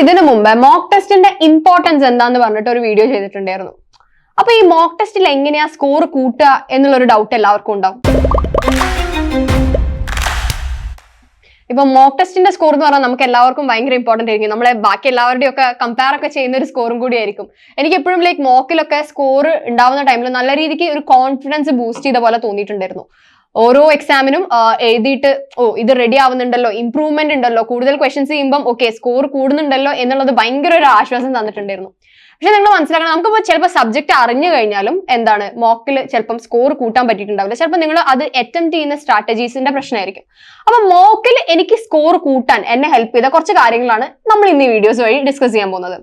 ഇതിനു മുമ്പ് മോക്ക് ടെസ്റ്റിന്റെ ഇമ്പോർട്ടൻസ് എന്താന്ന് പറഞ്ഞിട്ട് ഒരു വീഡിയോ ചെയ്തിട്ടുണ്ടായിരുന്നു. അപ്പൊ ഈ മോക്ക് ടെസ്റ്റിൽ എങ്ങനെയാ സ്കോർ കൂട്ടുക എന്നുള്ളൊരു ഡൗട്ട് എല്ലാവർക്കും ഉണ്ടാവും. ഇപ്പൊ മോക്ക് ടെസ്റ്റിന്റെ സ്കോർ എന്ന് പറഞ്ഞാൽ നമുക്ക് എല്ലാവർക്കും ഭയങ്കര ഇമ്പോർട്ടന്റ് ആയിരിക്കും. നമ്മളെ ബാക്കി എല്ലാവരുടെയും ഒക്കെ കമ്പയർ ഒക്കെ ചെയ്യുന്ന ഒരു സ്കോറും കൂടി ആയിരിക്കും. എനിക്ക് എപ്പോഴും ലൈക്ക് മോക്കിലൊക്കെ സ്കോർ ഉണ്ടാവുന്ന ടൈമിൽ നല്ല രീതിക്ക് ഒരു കോൺഫിഡൻസ് ബൂസ്റ്റ് ചെയ്ത പോലെ തോന്നിയിട്ടുണ്ടായിരുന്നു. ഓരോ എക്സാമിനും എഴുതിയിട്ട് ഓ ഇത് റെഡി ആവുന്നുണ്ടല്ലോ ഇമ്പ്രൂവ്മെന്റ് ഉണ്ടല്ലോ കൂടുതൽ ക്വസ്റ്റ്യൻസ് ചെയ്യുമ്പോൾ ഓക്കെ സ്കോർ കൂടുന്നുണ്ടല്ലോ എന്നുള്ളത് ഭയങ്കര ഒരു ആശ്വാസം തന്നിട്ടുണ്ടായിരുന്നു. പക്ഷെ നിങ്ങൾ മനസ്സിലാക്കണം നമുക്കിപ്പോൾ ചിലപ്പോൾ സബ്ജക്ട് അറിഞ്ഞു കഴിഞ്ഞാലും എന്താണ് മോക്കിൽ ചിലപ്പം സ്കോർ കൂട്ടാൻ പറ്റിയിട്ടുണ്ടാവില്ല. ചിലപ്പോൾ നിങ്ങൾ അത് അറ്റംപ്റ്റ് ചെയ്യുന്ന സ്ട്രാറ്റജീസിന്റെ പ്രശ്നമായിരിക്കും. അപ്പോൾ മോക്കിൽ എനിക്ക് സ്കോർ കൂട്ടാൻ എന്നെ ഹെൽപ്പ് ചെയ്ത കുറച്ച് കാര്യങ്ങളാണ് നമ്മൾ ഇന്ന് ഈ വീഡിയോസ് വഴി ഡിസ്കസ് ചെയ്യാൻ പോകുന്നത്.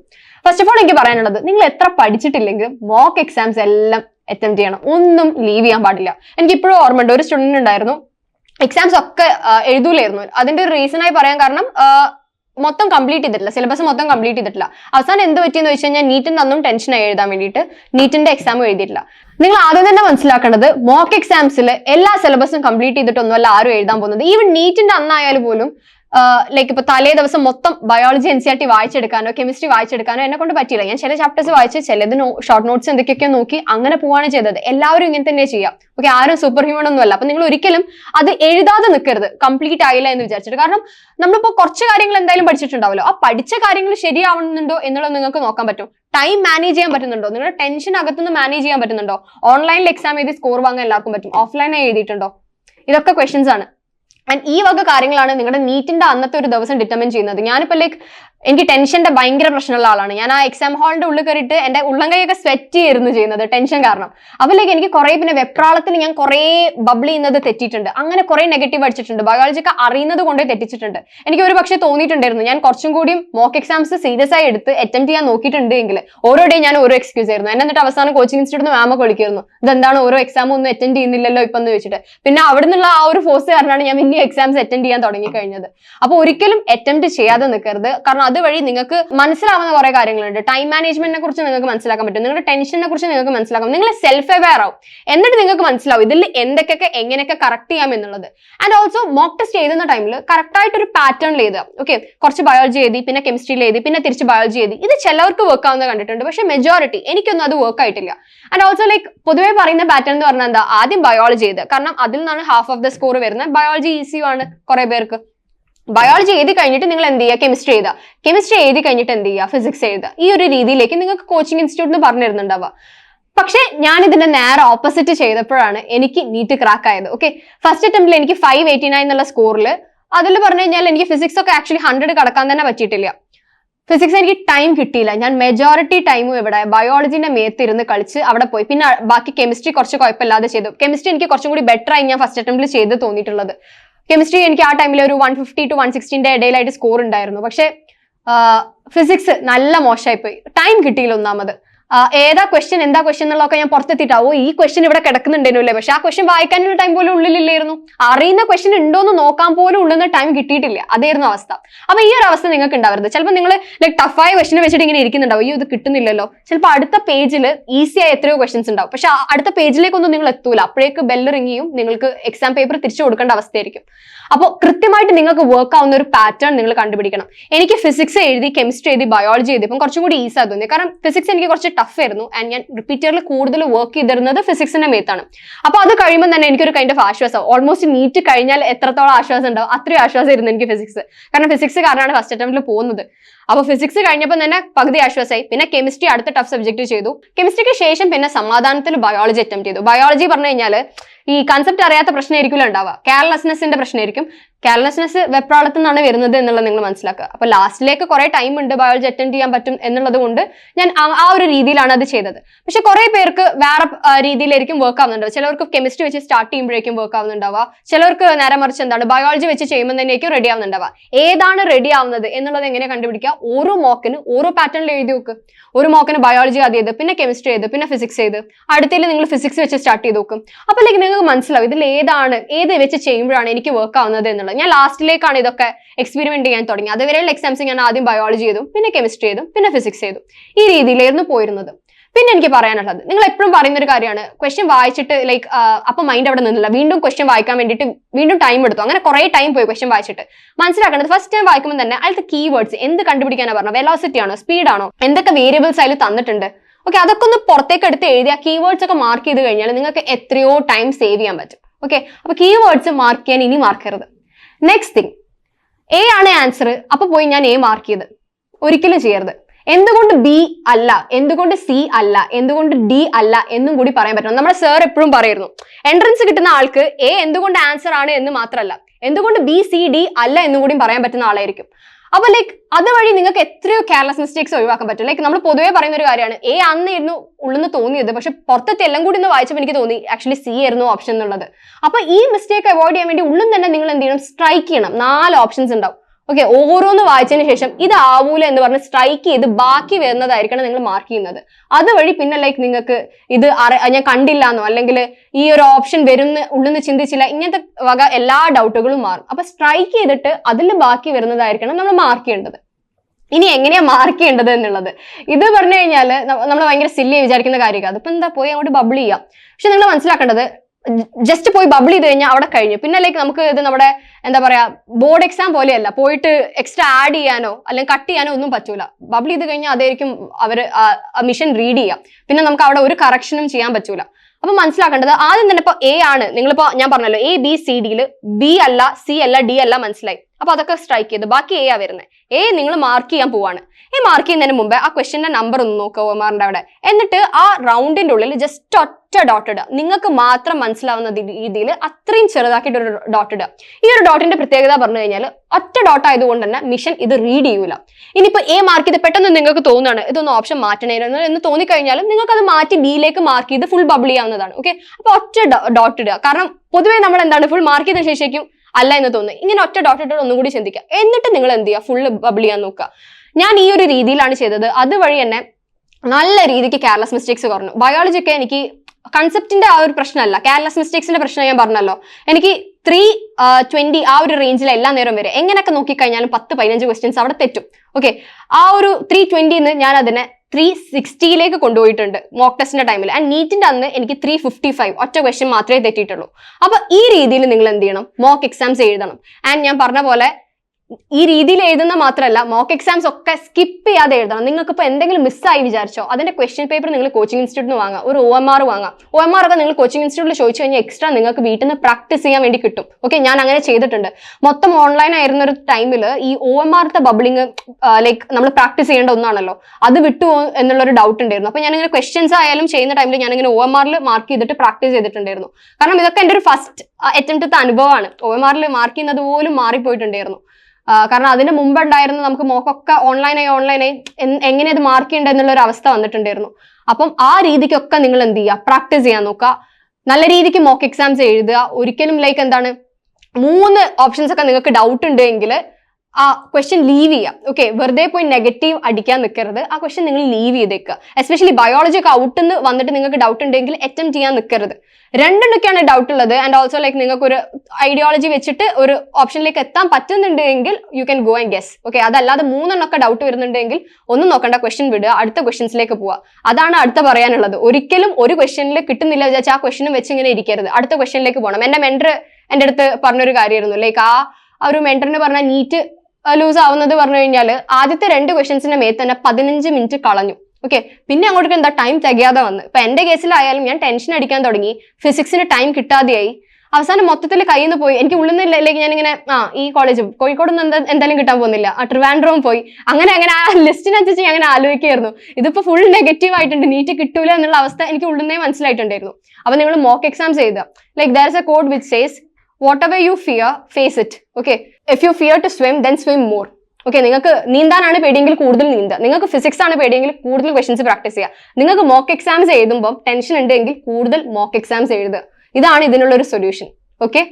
ഫസ്റ്റ് ഓഫ് ഓൾ എനിക്ക് പറയാനുള്ളത് നിങ്ങൾ എത്ര പഠിച്ചിട്ടില്ലെങ്കിലും മോക്ക് എക്സാംസ് എല്ലാം അറ്റംപ്റ്റ് ചെയ്യണം. ഒന്നും ലീവ് ചെയ്യാൻ പാടില്ല. എനിക്ക് ഇപ്പോഴും ഓർമ്മയുണ്ട് ഒരു സ്റ്റുഡന്റ് ഉണ്ടായിരുന്നു. എക്സാംസ് ഒക്കെ എഴുതൂലായിരുന്നു. അതിന്റെ ഒരു റീസൺ ആയി പറയാൻ കാരണം മൊത്തം കംപ്ലീറ്റ് ചെയ്തിട്ടില്ല. സിലബസ് മൊത്തം കംപ്ലീറ്റ് ചെയ്തിട്ടില്ല. അവസാനം എന്ത് പറ്റിയെന്ന് വെച്ച് കഴിഞ്ഞാൽ നീറ്റിന്റെ അന്നും ടെൻഷൻ എഴുതാൻ വേണ്ടിയിട്ട് നീറ്റിന്റെ എക്സാം എഴുതിയിട്ടില്ല. നിങ്ങൾ ആദ്യം തന്നെ മനസ്സിലാക്കേണ്ടത് മോക്ക് എക്സാംസിൽ എല്ലാ സിലബസും കംപ്ലീറ്റ് ചെയ്തിട്ടൊന്നുമല്ല ആരും എഴുതാൻ പോകുന്നത്. ഈവൻ നീറ്റിന്റെ അന്നായാലും പോലും ലൈക്ക് ഇപ്പൊ തലേ ദിവസം മൊത്തം biology N C R T വായിച്ചെടുക്കാനോ chemistry വായിച്ചെടുക്കാനോ എന്നെ കൊണ്ട് പറ്റിയില്ല. ഞാൻ ചില ചാപ്റ്റേഴ്സ് വായിച്ച് ചിലത് ഷോർട്ട് നോട്ട്സ് എന്തൊക്കെയൊക്കെ നോക്കി അങ്ങനെ പോവാണ് ചെയ്തത്. എല്ലാവരും ഇങ്ങനെ തന്നെ ചെയ്യാം. ഓക്കെ ആരും സൂപ്പർ ഹ്യൂമൻ ഒന്നും അല്ല. അപ്പൊ നിങ്ങൾ ഒരിക്കലും അത് എഴുതാതെ നിൽക്കരുത് കംപ്ലീറ്റ് ആയില്ല എന്ന് വിചാരിച്ചിട്ട്. കാരണം നമ്മളിപ്പോ കുറച്ച് കാര്യങ്ങൾ എന്തായാലും പഠിച്ചിട്ടുണ്ടാവല്ലോ. ആ പഠിച്ച കാര്യങ്ങൾ ശരിയാവുന്നുണ്ടോ എന്നുള്ളത് നിങ്ങൾക്ക് നോക്കാൻ പറ്റും. ടൈം മാനേജ് ചെയ്യാൻ പറ്റുന്നുണ്ടോ? നിങ്ങളുടെ ടെൻഷൻ അകത്തുനിന്ന് മാനേജ് ചെയ്യാൻ പറ്റുന്നുണ്ടോ? ഓൺലൈനിൽ എക്സാം എഴുതി സ്കോർ വാങ്ങാൻ എല്ലാവർക്കും പറ്റും. ഓഫ്ലൈനായി എഴുതിയിട്ടുണ്ടോ? ഇതൊക്കെ ക്വസ്റ്റ്യൻസ് ആണ്. ആൻഡ് ഈ വക കാര്യങ്ങളാണ് നിങ്ങളുടെ നീറ്റിന്റെ അന്നത്തെ ഒരു ദിവസം ഡിറ്റർമിൻ ചെയ്യുന്നത്. ഞാനിപ്പോ ലൈക്ക് എനിക്ക് ടെൻഷന്റെ ഭയങ്കര പ്രശ്നമുള്ള ആളാണ്. ഞാൻ ആ എക്സാം ഹാളിന്റെ ഉള്ളിൽ കയറിയിട്ട് എന്റെ ഉള്ളംകൈയൊക്കെ സ്വെറ്റ് ചെയ്യുന്നു ചെയ്യുന്നത് ടെൻഷൻ കാരണം. അവരിലേക്ക് എനിക്ക് കുറെ പിന്നെ വെപ്രാളത്തിൽ ഞാൻ കുറെ ബബിൾ ചെയ്യുന്നത് തെറ്റിയിട്ടുണ്ട്. അങ്ങനെ കുറെ നെഗറ്റീവ് അടിച്ചിട്ടുണ്ട്. ബയോളജിക്ക് അറിയുന്നത് കൊണ്ടേ തെറ്റിച്ചിട്ടുണ്ട്. എനിക്ക് ഒരു പക്ഷേ തോന്നിയിട്ടുണ്ടായിരുന്നു. ഞാൻ കുറച്ചും കൂടിയും മോക്ക് എക്സാംസ് സീരിയസ് ആയി എടുത്ത് അറ്റംപ്റ്റ് ചെയ്യാൻ നോക്കിയിട്ടുണ്ടെങ്കിൽ ഓരോ ഡേ ഞാൻ ഓരോ എക്സ്ക്യൂസ് ആയിരുന്നു. എന്നെ എന്നിട്ട് അവസാനം കോച്ചിങ് ഇൻസ്റ്റിറ്റ്യൂട്ട് മാമ വിളിക്കുന്നു ഇതെന്താണ്? ഓരോ എക്സാം ഒന്നും അറ്റൻഡ് ചെയ്യുന്നില്ലല്ലോ ഇപ്പം എന്ന് വെച്ചിട്ട് പിന്നെ അവിടെ നിന്നുള്ള ആ ഒരു ഫോഴ്സ് കാരണമാണ് ഞാൻ ഇനി എക്സാംസ് അറ്റൻഡ് ചെയ്യാൻ തുടങ്ങി കഴിഞ്ഞത് അപ്പൊ ഒരിക്കലും അറ്റംപ്റ്റ് ചെയ്യാതെ നിൽക്കരുത് കാരണം അതുവഴി നിങ്ങൾക്ക് മനസ്സിലാവുന്ന കുറെ കാര്യങ്ങളുണ്ട്. ടൈം മാനേജ്മെന്റിനെ കുറിച്ച് നിങ്ങൾക്ക് മനസ്സിലാക്കാൻ പറ്റും. നിങ്ങളുടെ ടെൻഷനെ കുറിച്ച് നിങ്ങൾക്ക് മനസ്സിലാക്കാം. നിങ്ങൾ സെൽഫ് അവെയർ ആവും. എന്നിട്ട് നിങ്ങൾക്ക് മനസ്സിലാവും ഇതിൽ എന്തൊക്കെയൊക്കെ എങ്ങനെയൊക്കെ കറക്റ്റ് ചെയ്യാം എന്നുള്ളത്. ആൻഡ് ഓൾസോ മോക്ക് ടെസ്റ്റ് എഴുതുന്ന ടൈമിൽ കറക്റ്റ് ആയിട്ട് ഒരു പാറ്റേൺ എഴുതുക. ഓക്കെ കുറച്ച് ബയോളജി എഴുതി പിന്നെ കെമിസ്ട്രിയിൽ എഴുതി പിന്നെ തിരിച്ച് ബയോളജി എഴുതി. ഇത് ചിലവർക്ക് വർക്ക് ആവുന്ന കണ്ടിട്ടുണ്ട്. പക്ഷെ മെജോറിറ്റി എനിക്കൊന്നും അത് വർക്ക് ആയിട്ടില്ല. ആൻഡ് ഓൾസോ ലൈക്ക് പൊതുവേ പറയുന്ന പാറ്റേൺ എന്ന് പറഞ്ഞാൽ എന്താ? ആദ്യം ബയോളജി ചെയ്ത് കാരണം അതിൽ നിന്നാണ് ഹാഫ് ഓഫ് ദ സ്കോർ വരുന്നത്. ബയോളജി ഈസിയും ആണ് കുറെ പേർക്ക്. ബയോളജി എഴുതി കഴിഞ്ഞിട്ട് നിങ്ങൾ എന്ത് ചെയ്യുക? കെമിസ്ട്രി എഴുതുക. കെമിസ്ട്രി എഴുതി കഴിഞ്ഞിട്ട് എന്ത് ചെയ്യുക? ഫിസിക്സ് എഴുതുക. ഈ ഒരു രീതിയിലേക്ക് നിങ്ങൾക്ക് കോച്ചിങ് ഇൻസ്റ്റിറ്റ്യൂട്ടിൽ പറഞ്ഞു തരുന്നുണ്ടാവുക പക്ഷെ ഞാൻ ഇതിന്റെ നേരെ ഓപ്പോസിറ്റ് ചെയ്തപ്പോഴാണ് എനിക്ക് നീറ്റ് ക്രാക്ക് ആയത്. ഓക്കെ ഫസ്റ്റ് അറ്റംപ്റ്റിൽ എനിക്ക് ഫൈവ് എയ്റ്റി നയൻ എന്നുള്ള സ്കോറിൽ അതിൽ പറഞ്ഞു കഴിഞ്ഞാൽ എനിക്ക് ഫിസിക്സ് ഒക്കെ ആക്ച്വലി ഹൺഡ്രഡ് കടക്കാൻ തന്നെ പറ്റിയിട്ടില്ല. ഫിസിക്സ് എനിക്ക് ടൈം കിട്ടിയില്ല. ഞാൻ മെജോറിറ്റി ടൈമും ഇവിടെ ബയോളജിന്റെ മേത്തിരുന്ന് കളിച്ച് അവിടെ പോയി. പിന്നെ ബാക്കി കെമിസ്ട്രി കുറച്ച് കുഴപ്പമില്ലാതെ ചെയ്തു. കെമിസ്ട്രി എനിക്ക് കുറച്ചും കൂടി ബെറ്റർ ആയി ഞാൻ ഫസ്റ്റ് അറ്റംപ്റ്റിൽ ചെയ്ത് തോന്നിയിട്ടുള്ളത്. കെമിസ്ട്രി എനിക്ക് ആ ടൈമിൽ ഒരു വൺ ഫിഫ്റ്റി ടു വൺ സിക്സ്റ്റീന്റെ ഇടയിലായിട്ട് സ്കോർ ഉണ്ടായിരുന്നു. പക്ഷേ ഫിസിക്സ് നല്ല മോശമായിപ്പോയി ടൈം കിട്ടിയില്ല ഒന്നാമത്. ഏതാ ക്വസ്റ്റ്യൻ എന്താ ക്വസ്റ്റ്യൻ എന്നുള്ളതൊക്കെ ഞാൻ പുറത്തെത്തിയിട്ടാവോ ഈ ക്വസ്റ്റ്യൻ ഇവിടെ കിടക്കുന്നുണ്ടേനു അല്ലേ? പക്ഷെ ആ ക്വസ്റ്റ്യൻ വായിക്കാനുള്ള ടൈം പോലും ഉള്ളിലില്ലായിരുന്നു. അറിയുന്ന ക്വസ്റ്റ്യൻ ഉണ്ടോന്ന് നോക്കാൻ പോലും ഉള്ളുന്ന ടൈം കിട്ടിയിട്ടില്ല. അതായിരുന്നു അവസ്ഥ. അപ്പൊ ഈ ഒരു അവസ്ഥ നിങ്ങൾക്ക് ഉണ്ടാവരുത്. ചിലപ്പോൾ നിങ്ങൾ ലൈക്ക് ടഫായ ക്വസ്റ്റ്യൻ വെച്ചിട്ട് ഇങ്ങനെ ഇരിക്കുന്നുണ്ടാവും. അയ്യോ ഇത് കിട്ടുന്നില്ലല്ലോ. ചിലപ്പോൾ അടുത്ത പേജിൽ ഈസി ആയ എത്രയോ ക്വസ്റ്റ്യൻസ് ഉണ്ടാവും. പക്ഷെ അടുത്ത പേജിലേക്കൊന്നും നിങ്ങൾ എത്തൂല. അപ്പോഴേക്ക് ബെല്ല് റിങ്ങിയും നിങ്ങൾക്ക് എക്സാം പേപ്പർ തിരിച്ചു കൊടുക്കേണ്ട അവസ്ഥയായിരിക്കും. അപ്പോൾ കൃത്യമായിട്ട് നിങ്ങൾക്ക് വർക്ക് ആവുന്ന ഒരു പാറ്റേൺ നിങ്ങൾ കണ്ടുപിടിക്കണം. എനിക്ക് ഫിസിക്സ് എഴുതി കെമിസ്ട്രി എഴുതി ബയോളജി എഴുതി ഇപ്പം കുറച്ചും കൂടി ഈസി ആയി തോന്നി. കാരണം ഫിസിക്സ് എനിക്ക് കുറച്ച് ടഫ് ആയിരുന്നു. ആൻഡ് ഞാൻ റിപ്പീറ്ററിൽ കൂടുതൽ വർക്ക് ചെയ്തിരുന്നത് ഫിസിക്സിന്റെ മേത്താണ് അപ്പോൾ അത് കഴിയുമ്പോൾ തന്നെ എനിക്കൊരു കൈൻഡ് ഓഫ് ആശ്വാസം. ഓൾമോസ്റ്റ് നീറ്റ് കഴിഞ്ഞാൽ എത്രത്തോളം ആശ്വാസം ഉണ്ടാവും അത്രയും ആശ്വാസം ഇരുന്നു എനിക്ക് ഫിസിക്സ് കാരണം ഫിസിക്സ് കാരണമാണ് ഫസ്റ്റ് അറ്റംപ്റ്റിൽ പോകുന്നത്. അപ്പോൾ ഫിസിക്സ് കഴിഞ്ഞപ്പോൾ തന്നെ പകുതി ആശ്വാസമായി. പിന്നെ കെമിസ്ട്രി അടുത്ത ടഫ് സബ്ജക്ട് ചെയ്തു. കെമിസ്ട്രിക്ക് ശേഷം പിന്നെ സമാധാനത്തിൽ ബയോളജി അറ്റംപ്റ്റ് ചെയ്തു. ബയോളജി പറഞ്ഞു കഴിഞ്ഞാൽ ഈ കൺസെപ്റ്റ് അറിയാത്ത പ്രശ്നമായിരിക്കില്ല ഉണ്ടാവുക. കെയർലെസ്നെസിന്റെ പ്രശ്നമായിരിക്കും. കെയർലെസ്നെസ് വെപ്രാളത്തിൽ നിന്നാണ് വരുന്നത് എന്നുള്ളത് നിങ്ങൾ മനസ്സിലാക്കുക. അപ്പൊ ലാസ്റ്റിലേക്ക് കുറെ ടൈം ഉണ്ട് ബയോളജി അറ്റൻഡ് ചെയ്യാൻ പറ്റും എന്നുള്ളത് കൊണ്ട് ഞാൻ ആ- ഒരു രീതിയിലാണ് അത് ചെയ്തത്. പക്ഷെ കുറെ പേർക്ക് വേറെ രീതിയിലായിരിക്കും വർക്ക് ആവുന്നുണ്ടാവുക. ചിലവർക്ക് കെമിസ്ട്രി വെച്ച് സ്റ്റാർട്ട് ചെയ്യുമ്പോഴേക്കും വർക്ക് ആവുന്നുണ്ടാവുക. ചിലവർക്ക് നേരെ മറിച്ച് എന്താണ് ബയോളജി വെച്ച് ചെയ്യുമ്പോൾ തന്നെയായിരിക്കും റെഡി ആവുന്നുണ്ടാവുക. ഏതാണ് റെഡി ആവുന്നത് എന്നുള്ളത് എങ്ങനെ കണ്ടുപിടിക്കുക? ഓരോ മോക്കിന് ഓരോ പാറ്റേണിൽ എഴുതി നോക്ക് ഒരു മോക്കിന് ബയോളജി ആദ്യം ചെയ്ത് പിന്നെ കെമിസ്ട്രി ചെയ്ത് പിന്നെ ഫിസിക്സ് ചെയ്ത്. അടുത്തതിൽ നിങ്ങൾ ഫിസിക്സ് വെച്ച് സ്റ്റാർട്ട് ചെയ്ത് നോക്കും അപ്പൊ ലൈക്ക് നിങ്ങൾക്ക് മനസ്സിലാവും ഇതിൽ ഏതാണ് ഏത് വെച്ച് ചെയ്യുമ്പോഴാണ് എനിക്ക് വർക്ക് ആവുന്നത് എന്നുള്ളത്. ഞാൻ ലാസ്റ്റിലേക്കാണ് ഇതൊക്കെ എക്സ്പെരിമെന്റ് ചെയ്യാൻ തുടങ്ങി അതുവരെയുള്ള എക്സാംസ് ഞാൻ ആദ്യം ബയോളജി ചെയ്തു പിന്നെ കെമിസ്ട്രി ചെയ്തു പിന്നെ ഫിസിക്സ് ചെയ്തു. ഈ രീതിയിലായിരുന്നു പോയിരുന്നത്. പിന്നെ എനിക്ക് പറയാനുള്ളത് നിങ്ങൾ എപ്പോഴും പറയുന്ന ഒരു കാര്യമാണ് ക്വസ്റ്റ്യൻ വായിച്ചിട്ട് ലൈക്ക് അപ്പൊ മൈൻഡ് അവിടെ നിന്നില്ല. വീണ്ടും ക്വസ്റ്റ്യൻ വായിക്കാൻ വേണ്ടിട്ട് വീണ്ടും ടൈം എടുത്തു. അങ്ങനെ കുറെ ടൈം പോയി ക്വസ്റ്റ്യൻ വായിച്ചിട്ട്. മനസ്സിലാക്കേണ്ടത് ഫസ്റ്റ് ടൈം വായിക്കുമ്പോൾ തന്നെ അതിലത്തെ കീവേഡ്സ് എന്ത് കണ്ടുപിടിക്കാനാണ് പറഞ്ഞത്? വെലോസിറ്റി ആണോ? സ്പീഡ് ആണോ? എന്തൊക്കെ വേരിയബിൾസ് അതിൽ തന്നിട്ടുണ്ട്? ഓക്കെ അതൊക്കെ ഒന്ന് പുറത്തേക്ക് എടുത്ത് എഴുതിയ കീവേഡ്സ് ഒക്കെ മാർക്ക് ചെയ്ത് കഴിഞ്ഞാൽ നിങ്ങൾക്ക് എത്രയോ ടൈം സേവ് ചെയ്യാൻ പറ്റും. ഓക്കെ അപ്പൊ കീവേഡ്സ് മാർക്ക് ചെയ്യാൻ ഇനി മാർക്കരുത് നെക്സ്റ്റ് തിങ് എ ആണ് ആൻസർ അപ്പൊ പോയി ഞാൻ എ മാർക്ക് ചെയ്ത്. ഒരിക്കലും ചെയ്യരുത്. എന്തുകൊണ്ട് ബി അല്ല എന്തുകൊണ്ട് സി അല്ല എന്തുകൊണ്ട് ഡി അല്ല എന്നും കൂടി പറയാൻ പറ്റണം. നമ്മുടെ സർ എപ്പോഴും പറയുന്നു എൻട്രൻസ് കിട്ടുന്ന ആൾക്ക് എ എന്തുകൊണ്ട് ആൻസർ ആണ് എന്ന് മാത്രമല്ല എന്തുകൊണ്ട് ബി സി ഡി അല്ല എന്നും കൂടി പറയാൻ പറ്റുന്ന ആളായിരിക്കും. അപ്പൊ ലൈക്ക് അതുവഴി നിങ്ങൾക്ക് എത്രയോ കെയർലെസ് മിസ്റ്റേക്സ് ഒഴിവാക്കാൻ പറ്റും. ലൈക്ക് നമ്മൾ പൊതുവേ പറയുന്ന ഒരു കാര്യമാണ് എ അന്നായിരുന്നു ഉള്ളെന്ന് തോന്നിയത് പക്ഷെ പുറത്തെ എല്ലാം കൂടി ഒന്ന് വായിച്ചപ്പോൾ എനിക്ക് തോന്നി ആക്ച്വലി സി ആയിരുന്നു ഓപ്ഷൻ എന്നുള്ളത്. അപ്പൊ ഈ മിസ്റ്റേക്ക് അവോയ്ഡ് ചെയ്യാൻ വേണ്ടി ഉള്ളും തന്നെ നിങ്ങൾ എന്ത് ചെയ്യണം? സ്ട്രൈക്ക് ചെയ്യണം. നാല് ഓപ്ഷൻസ് ഉണ്ടാവും. ഓക്കെ ഓരോന്ന് വായിച്ചതിന് ശേഷം ഇത് ആവൂല എന്ന് പറഞ്ഞ് സ്ട്രൈക്ക് ചെയ്ത് ബാക്കി വരുന്നതായിരിക്കണം നിങ്ങൾ മാർക്ക് ചെയ്യുന്നത്. അതുവഴി പിന്നെ ലൈക്ക് നിങ്ങൾക്ക് ഇത് ഞാൻ കണ്ടില്ല എന്നോ അല്ലെങ്കിൽ ഈ ഒരു ഓപ്ഷൻ വരുന്ന ഉള്ളെന്ന് ചിന്തിച്ചില്ല ഇങ്ങനത്തെ വക എല്ലാ ഡൗട്ടുകളും മാറും. അപ്പൊ സ്ട്രൈക്ക് ചെയ്തിട്ട് അതിൽ ബാക്കി വരുന്നതായിരിക്കണം നമ്മൾ മാർക്ക് ചെയ്യേണ്ടത്. ഇനി എങ്ങനെയാ മാർക്ക് ചെയ്യേണ്ടത് എന്നുള്ളത്? ഇത് പറഞ്ഞു കഴിഞ്ഞാൽ നമ്മൾ ഭയങ്കര സില്ലി വിചാരിക്കുന്ന കാര്യമൊക്കെ അതിപ്പോ എന്താ പോയി അങ്ങോട്ട് ബബിൾ ചെയ്യാം. പക്ഷെ നിങ്ങൾ മനസ്സിലാക്കേണ്ടത് ജസ്റ്റ് പോയി ബബിൾ ചെയ്ത് കഴിഞ്ഞാൽ അവിടെ കഴിഞ്ഞു. പിന്നെ ലൈക്ക് നമുക്ക് ഇത് നമ്മുടെ എന്താ പറയാ ബോർഡ് എക്സാം പോലെയല്ല. പോയിട്ട് എക്സ്ട്രാ ആഡ് ചെയ്യാനോ അല്ലെങ്കിൽ കട്ട് ചെയ്യാനോ ഒന്നും പറ്റൂല. ബബിൾ ചെയ്ത് കഴിഞ്ഞാൽ അതായിരിക്കും അവർ മിഷൻ റീഡ് ചെയ്യാം. പിന്നെ നമുക്ക് അവിടെ ഒരു കറക്ഷനും ചെയ്യാൻ പറ്റൂല. അപ്പൊ മനസ്സിലാക്കേണ്ടത് ആദ്യം തന്നെ ഇപ്പൊ എ ആണ്. നിങ്ങളിപ്പോ ഞാൻ പറഞ്ഞല്ലോ എ ബി സി ഡിയിൽ ബി അല്ല സി അല്ല ഡി അല്ല മനസ്സിലായി. അപ്പൊ അതൊക്കെ സ്ട്രൈക്ക് ചെയ്ത്. ബാക്കി എ ആ വരുന്നത് എ നിങ്ങൾ മാർക്ക് ചെയ്യാൻ പോവാണ്. ഈ മാർക്ക് ചെയ്യുന്നതിന് മുമ്പ് ആ ക്വസ്റ്റിന്റെ നമ്പർ ഒന്ന് നോക്കുക ഒമാറിന്റെ അവിടെ. എന്നിട്ട് ആ റൗണ്ടിന്റെ ഉള്ളിൽ ജസ്റ്റ് ഒറ്റ ഡോട്ട് ഇടുക. നിങ്ങൾക്ക് മാത്രം മനസ്സിലാവുന്ന രീതിയിൽ അത്രയും ചെറുതാക്കിയിട്ട് ഒരു ഡോട്ട് ഇടുക. ഈ ഒരു ഡോട്ടിന്റെ പ്രത്യേകത പറഞ്ഞു കഴിഞ്ഞാൽ ഒറ്റ ഡോട്ട് ആയതുകൊണ്ട് തന്നെ മിഷൻ ഇത് റീഡ് ചെയ്യൂല. ഇനിയിപ്പോ എ മാർക്ക് ചെയ്ത് പെട്ടെന്ന് നിങ്ങൾക്ക് തോന്നുകയാണ്. ഇതൊന്ന് ഓപ്ഷൻ മാറ്റണേരുന്നു എന്ന് തോന്നിക്കഴിഞ്ഞാലും നിങ്ങൾക്ക് അത് മാറ്റി ബിയിലേക്ക് മാർക്ക് ചെയ്ത് ഫുൾ ബബിൾ ചെയ്യാവുന്നതാണ്. ഓക്കെ അപ്പൊ ഒറ്റ ഡോട്ട് ഇടുക. കാരണം പൊതുവേ നമ്മൾ എന്താണ് ഫുൾ മാർക്ക് ചെയ്ത ശേഷം അല്ല എന്ന് തോന്നുന്നു. ഇങ്ങനെ ഒറ്റ ഡോട്ട് ഇട്ടിട്ട് ഒന്നും കൂടി ചിന്തിക്കുക. എന്നിട്ട് നിങ്ങൾ എന്ത് ചെയ്യുക? ഫുള്ള് ബബിൾ ചെയ്യാൻ നോക്കുക. ഞാൻ ഈ ഒരു രീതിയിലാണ് ചെയ്തത്. അതുവഴി തന്നെ നല്ല രീതിക്ക് കെയർലെസ് മിസ്റ്റേക്സ് കുറഞ്ഞു. ബയോളജി ഒക്കെ എനിക്ക് കൺസെപ്റ്റിന്റെ ആ ഒരു പ്രശ്നമല്ല. കെയർലെസ് മിസ്റ്റേക്സിന്റെ പ്രശ്നം ഞാൻ പറഞ്ഞല്ലോ. എനിക്ക് ത്രീ ട്വന്റി ആ ഒരു റേഞ്ചിൽ എല്ലാ നേരം വരെ എങ്ങനെയൊക്കെ നോക്കിക്കഴിഞ്ഞാലും പത്ത് പതിനഞ്ച് ക്വസ്റ്റ്യൻസ് അവിടെ തെറ്റും. ഓക്കെ ആ ഒരു ത്രീ ട്വന്റിന്ന് ഞാൻ അതിനെ ത്രീ സിക്സ്റ്റിയിലേക്ക് കൊണ്ടുപോയിട്ടുണ്ട് മോക്ക് ടെസ്റ്റിന്റെ ടൈമിൽ ആൻഡ് നീറ്റിന്റെ അന്ന് എനിക്ക് ത്രീ ഫിഫ്റ്റി ഫൈവ് ഒറ്റ ക്വസ്റ്റ്യൻ മാത്രമേ തെറ്റിയിട്ടുള്ളൂ. അപ്പൊ ഈ രീതിയിൽ നിങ്ങൾ എന്ത് ചെയ്യണം? മോക്ക് എക്സാംസ് എഴുതണം. ആൻഡ് ഞാൻ പറഞ്ഞ പോലെ ഈ രീതിയിൽ എഴുതുന്ന മാത്രമല്ല മോക്ക് എക്സാംസ് ഒക്കെ സ്കിപ്പ് ചെയ്യാതെ എഴുതണം. നിങ്ങൾക്ക് ഇപ്പോൾ എന്തെങ്കിലും മിസ്സായി വിചാരിച്ചോ അതിന്റെ ക്വസ്റ്റ്യൻ പേപ്പർ നിങ്ങൾ കോച്ചിങ് ഇൻസ്റ്റിറ്റ്യൂട്ടിൽ നിന്ന് വാങ്ങാം. ഒരു ഒ എം ആർ വാങ്ങാം. ഒ എം ആർ ഒക്കെ നിങ്ങൾ കോച്ചിങ് ഇൻസ്റ്റിറ്റ്യൂട്ടിൽ ചോദിച്ചു കഴിഞ്ഞാൽ എക്സ്ട്രാ നിങ്ങൾക്ക് വീട്ടിൽ നിന്ന് പ്രാക്ടീസ് ചെയ്യാൻ വേണ്ടി കിട്ടും. ഓക്കെ ഞാൻ അങ്ങനെ ചെയ്തിട്ടുണ്ട്. മൊത്തം ഓൺലൈൻ ആയിരുന്ന ഒരു ടൈമിൽ ഈ ഒ എം ആർത്തെ ബബിളിങ് ലൈക്ക് നമ്മൾ പ്രാക്ടീസ് ചെയ്യേണ്ട ഒന്നാണല്ലോ. അത് വിട്ടു എന്നുള്ളൊരു ഡൗട്ട് ഉണ്ടായിരുന്നു. അപ്പൊ ഞാനിങ്ങനെ ക്വസ്റ്റ്യൻസ് ആയാലും ചെയ്യുന്ന ടൈമിൽ ഞാനിങ്ങനെ ഒ എം ആറിൽ മാർക്ക് ചെയ്തിട്ട് പ്രാക്ടീസ് ചെയ്തിട്ടുണ്ടായിരുന്നു. കാരണം ഇതൊക്കെ എന്റെ ഒരു ഫസ്റ്റ് അറ്റംപ്റ്റത്തെ അനുഭവമാണ്. ഒ എം ആറിൽ മാർക്ക് ചെയ്യുന്നത് പോലും മാറിപ്പോയിട്ടുണ്ടായിരുന്നു. കാരണം അതിന് മുമ്പുണ്ടായിരുന്ന നമുക്ക് മോക്കൊക്കെ ഓൺലൈനായി ഓൺലൈനായി എങ്ങനെ ഇത് മാർക്ക് ചെയ്യേണ്ട എന്നുള്ള ഒരു അവസ്ഥ വന്നിട്ടുണ്ടായിരുന്നു. അപ്പം ആ രീതിക്കൊക്കെ നിങ്ങൾ എന്ത് ചെയ്യുക? പ്രാക്ടീസ് ചെയ്യാൻ നോക്കുക. നല്ല രീതിക്ക് മോക്ക് എക്സാംസ് എഴുതുക. ഒരിക്കലും ലൈക്ക് എന്താണ് മൂന്ന് ഓപ്ഷൻസ് ഒക്കെ നിങ്ങൾക്ക് ഡൗട്ട് ഉണ്ടെങ്കിൽ ആ ക്വസ്റ്റ്യൻ ലീവ് ചെയ്യുക ഓക്കെ വെറുതെ പോയി നെഗറ്റീവ് അടിക്കാൻ നിൽക്കരുത് ആ ക്വസ്റ്റ്യൻ നിങ്ങൾ ലീവ് ചെയ്തേക്കുക. എസ്പെഷ്യലി ബയോളജി ഒക്കെ ഔട്ട് നിന്ന് വന്നിട്ട് നിങ്ങൾക്ക് ഡൗട്ട് ഉണ്ടെങ്കിൽ അറ്റംപ്റ്റ് ചെയ്യാൻ നിൽക്കരുത് രണ്ടെണ്ണൊക്കെയാണ് ഡൗട്ട് ഉള്ളത്. ആൻഡ് ഓൾസോ ലൈക്ക് നിങ്ങൾക്ക് ഒരു ഐഡിയോളജി വെച്ചിട്ട് ഒരു ഓപ്ഷനിലേക്ക് എത്താൻ പറ്റുന്നുണ്ടെങ്കിൽ you can go and guess okay അതല്ലാതെ മൂന്നെണ്ണൊക്കെ ഡൗട്ട് വരുന്നുണ്ടെങ്കിൽ ഒന്നും നോക്കേണ്ട. ക്വസ്റ്റ്യൻ വിടുക. അടുത്ത ക്വസ്റ്റ്യൻസിലേക്ക് പോവുക. അതാണ് അടുത്ത പറയാനുള്ളത്. ഒരിക്കലും ഒരു ക്വസ്റ്റ്യനിൽ കിട്ടുന്നില്ല വിചാരിച്ചാൽ ആ ക്വസ്റ്റ്യനും വെച്ച് ഇങ്ങനെ ഇരിക്കരുത്. അടുത്ത ക്വസ്റ്റ്യനിലേക്ക് പോകണം എന്റെ മെന്റർ എന്റെ അടുത്ത് പറഞ്ഞൊരു കാര്യമായിരുന്നു. ലൈക്ക് ആ ഒരു മെന്ററിന് പറഞ്ഞ നീറ്റ് ലൂസ് ആവുന്നത് പറഞ്ഞു കഴിഞ്ഞാൽ ആദ്യത്തെ രണ്ട് ക്വസ്റ്റ്യൻസിന്റെ മേത്ത് തന്നെ പതിനഞ്ച് മിനിറ്റ് കളഞ്ഞു. ഓക്കെ പിന്നെ അങ്ങോട്ടേക്ക് എന്താ ടൈം തികയാതെ വന്ന്. ഇപ്പൊ എന്റെ കേസിലായാലും ഞാൻ ടെൻഷൻ അടിക്കാൻ തുടങ്ങി. ഫിസിക്സിന് ടൈം കിട്ടാതെയായി. അവസാനം മൊത്തത്തിൽ കയ്യിൽ നിന്ന് പോയി. എനിക്ക് ഉള്ളിൽ ഞാൻ ഇങ്ങനെ ആ ഈ കോളേജ് കോഴിക്കോട് നിന്ന് എന്താ എന്തായാലും കിട്ടാൻ പോകുന്നില്ല. ആ ട്രിവാൻഡ്രോം പോയി. അങ്ങനെ അങ്ങനെ ആ ലിസ്റ്റിനനുസരിച്ച് ഞാൻ അങ്ങനെ ആലോചിക്കായിരുന്നു ഇതിപ്പോ ഫുൾ നെഗറ്റീവ് ആയിട്ടുണ്ട്. നീറ്റ് കിട്ടൂല എന്നുള്ള അവസ്ഥ എനിക്ക് ഉള്ളിൽ നിന്നേ മനസ്സിലായിട്ടുണ്ടായിരുന്നു. അപ്പൊ നിങ്ങൾ മോക്ക് എക്സാംസ് ചെയ്ത like there is a code which says whatever you fear face it okay if you fear to swim then swim more okay നിങ്ങൾക്ക് നീന്താനാണ് പേടിയെങ്കിൽ കൂടുതൽ നീന്തുക. നിങ്ങൾക്ക് ഫിസിക്സ് ആണ് പേടിയെങ്കിൽ കൂടുതൽ ക്വസ്റ്റൻസ് പ്രാക്ടീസ് ചെയ്യുക. നിങ്ങൾക്ക് മോക്ക് എക്സാംസ് എഴുതുമ്പോൾ ടെൻഷൻ ഉണ്ടെങ്കിൽ കൂടുതൽ മോക്ക് എക്സാംസ് എഴുതുക. ഇതാണ് ഇതിനുള്ള ഒരു സൊല്യൂഷൻ ഓക്കെ